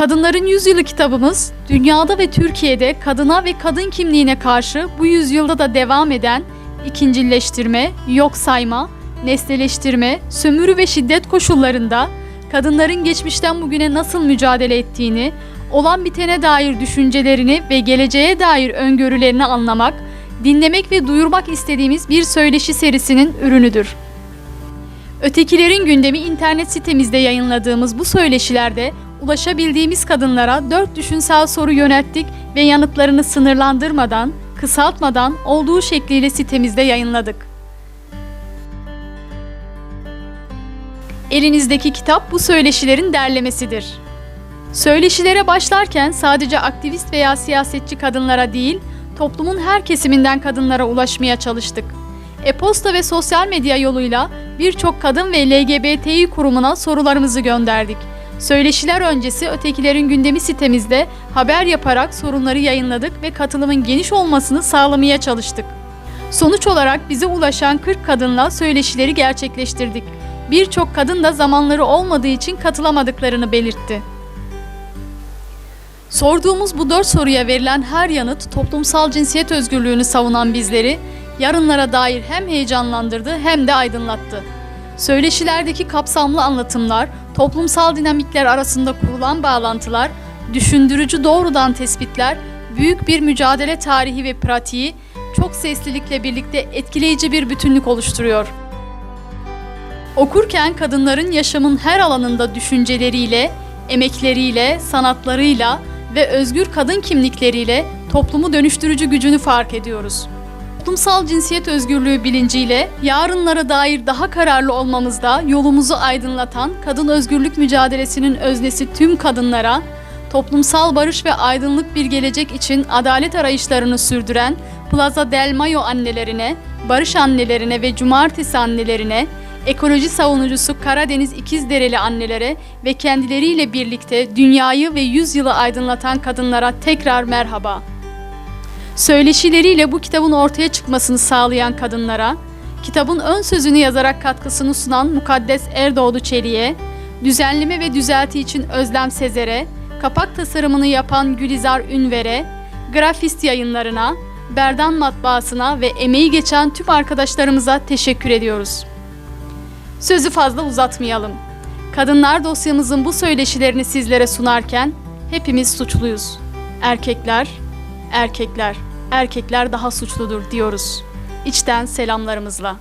Kadınların Yüzyılı kitabımız, dünyada ve Türkiye'de kadına ve kadın kimliğine karşı bu yüzyılda da devam eden ikincilleştirme, yok sayma, nesneleştirme, sömürü ve şiddet koşullarında kadınların geçmişten bugüne nasıl mücadele ettiğini, olan bitene dair düşüncelerini ve geleceğe dair öngörülerini anlamak, dinlemek ve duyurmak istediğimiz bir söyleşi serisinin ürünüdür. Ötekilerin gündemi internet sitemizde yayınladığımız bu söyleşilerde ulaşabildiğimiz kadınlara dört düşünsel soru yönelttik ve yanıtlarını sınırlandırmadan, kısaltmadan olduğu şekliyle sitemizde yayınladık. Elinizdeki kitap bu söyleşilerin derlemesidir. Söyleşilere başlarken sadece aktivist veya siyasetçi kadınlara değil, toplumun her kesiminden kadınlara ulaşmaya çalıştık. E-posta ve sosyal medya yoluyla birçok kadın ve LGBTİ kurumuna sorularımızı gönderdik. Söyleşiler öncesi Ötekilerin Gündemi sitemizde haber yaparak sorunları yayınladık ve katılımın geniş olmasını sağlamaya çalıştık. Sonuç olarak bize ulaşan 40 kadınla söyleşileri gerçekleştirdik. Birçok kadın da zamanları olmadığı için katılamadıklarını belirtti. Sorduğumuz bu dört soruya verilen her yanıt toplumsal cinsiyet özgürlüğünü savunan bizleri yarınlara dair hem heyecanlandırdı hem de aydınlattı. Söyleşilerdeki kapsamlı anlatımlar, toplumsal dinamikler arasında kurulan bağlantılar, düşündürücü doğrudan tespitler, büyük bir mücadele tarihi ve pratiği çok seslilikle birlikte etkileyici bir bütünlük oluşturuyor. Okurken kadınların yaşamın her alanında düşünceleriyle, emekleriyle, sanatlarıyla ve özgür kadın kimlikleriyle toplumu dönüştürücü gücünü fark ediyoruz. Toplumsal cinsiyet özgürlüğü bilinciyle yarınlara dair daha kararlı olmamızda yolumuzu aydınlatan kadın özgürlük mücadelesinin öznesi tüm kadınlara, toplumsal barış ve aydınlık bir gelecek için adalet arayışlarını sürdüren Plaza del Mayo annelerine, barış annelerine ve cumartesi annelerine, ekoloji savunucusu Karadeniz İkizdereli annelere ve kendileriyle birlikte dünyayı ve yüzyılı aydınlatan kadınlara tekrar merhaba. Söyleşileriyle bu kitabın ortaya çıkmasını sağlayan kadınlara, kitabın ön sözünü yazarak katkısını sunan Mukaddes Erdoğdu Çelik'e, düzenleme ve düzelti için Özlem Sezer'e, kapak tasarımını yapan Gülizar Ünver'e, grafist yayınlarına, Berdan Matbaası'na ve emeği geçen tüm arkadaşlarımıza teşekkür ediyoruz. Sözü fazla uzatmayalım. Kadınlar dosyamızın bu söyleşilerini sizlere sunarken hepimiz suçluyuz. Erkekler, erkekler, erkekler daha suçludur diyoruz. İçten selamlarımızla.